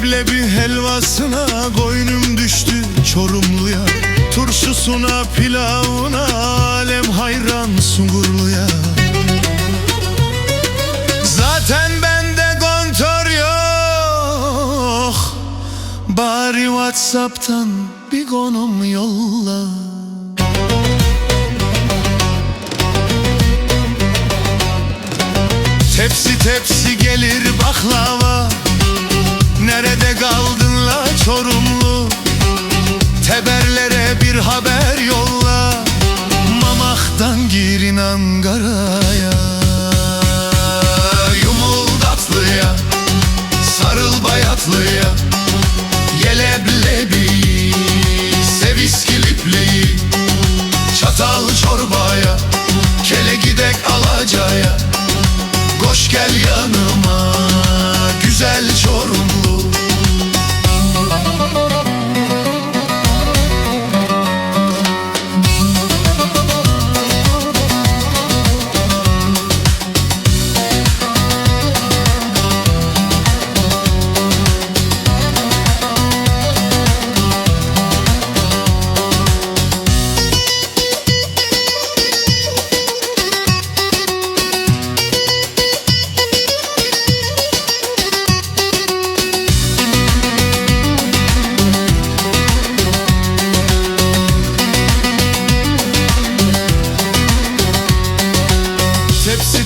Leblebi helvasına koynum düştü Çorumluya. Turşusuna pilavına alem hayran Sungurluya. Zaten bende kontör yok. Bari Whatsapp'tan bir konum yolla. Tepsi tepsi gelir baklava Nerede kaldın la Çorumlu? Teberlere bir haber yolla. Mamak'tan girin Ankara'ya. Yumul tatlıya Sarıl bayatlıya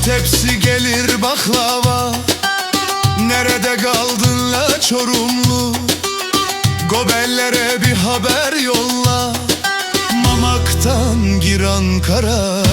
Tepsi gelir baklava. Nerede kaldın la Çorumlu? Gobellere bir haber yolla. Mamak'tan gir Ankara'ya